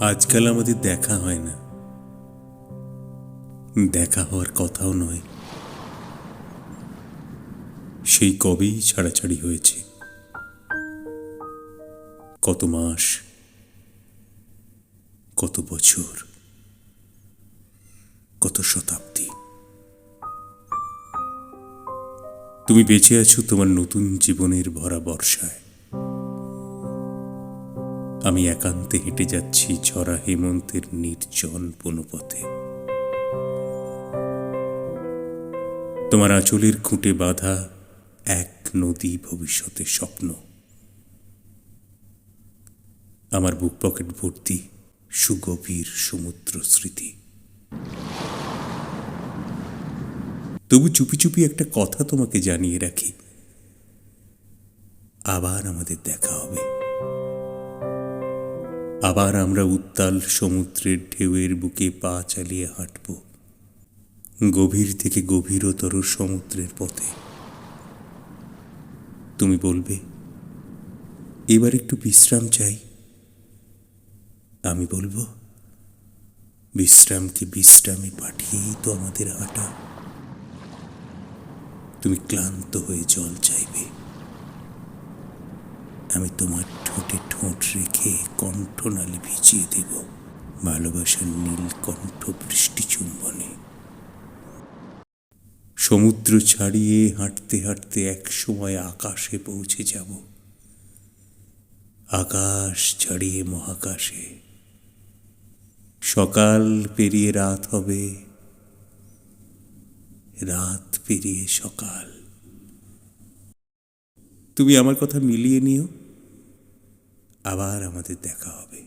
আজকাল আমাদের দেখা হয় না। দেখা হওয়ার কথাও নয়। সেই কবেই ছাড়াছাড়ি হয়েছে। কত মাস, কত বছর, কত শতাব্দী। তুমি বেঁচে আছো তোমার নতুন জীবনের ভরা বর্ষায়। আমি একান্তে হেঁটে যাচ্ছি ঝরা হেমন্তের নির্জন বনপথে। তোমার আঁচলের খুঁটে বাঁধা এক নদী ভবিষ্যতে স্বপ্ন। আমার বুক পকেট ভর্তি সুগভীর সমুদ্র স্মৃতি। তবু চুপি চুপি একটা কথা তোমাকে জানিয়ে রাখি। আবার আমাদের দেখা হবে। আবার আমরা উত্তাল সমুদ্রের ঢেউয়ের বুকে পা চালিয়ে হাঁটব। গভীর থেকে গভীরতর সমুদ্রের পথে। তুমি বলবে, এবার একটু বিশ্রাম চাই। আমি বলব, বিশ্রামকে বিশ্রামে পাঠিয়েই তো আমাদের হাঁটা। তুমি ক্লান্ত হয়ে জল চাইবে। তোমার ঠোঁটে ঠোঁট রেখে কণ্ঠনালী ভিজিয়ে দেব। ভালোবাসার নীল কণ্ঠ বৃষ্টি চুম্বনে। সমুদ্র ছাড়িয়ে হাঁটতে হাঁটতে এক সময় আকাশে পৌঁছে যাব। আকাশ ছাড়িয়ে মহাকাশে। সকাল পেরিয়ে রাত হবে। রাত পেরিয়ে সকাল। তুমি আমার কথা মিলিয়ে নিও। আবার আমাদের দেখা হবে।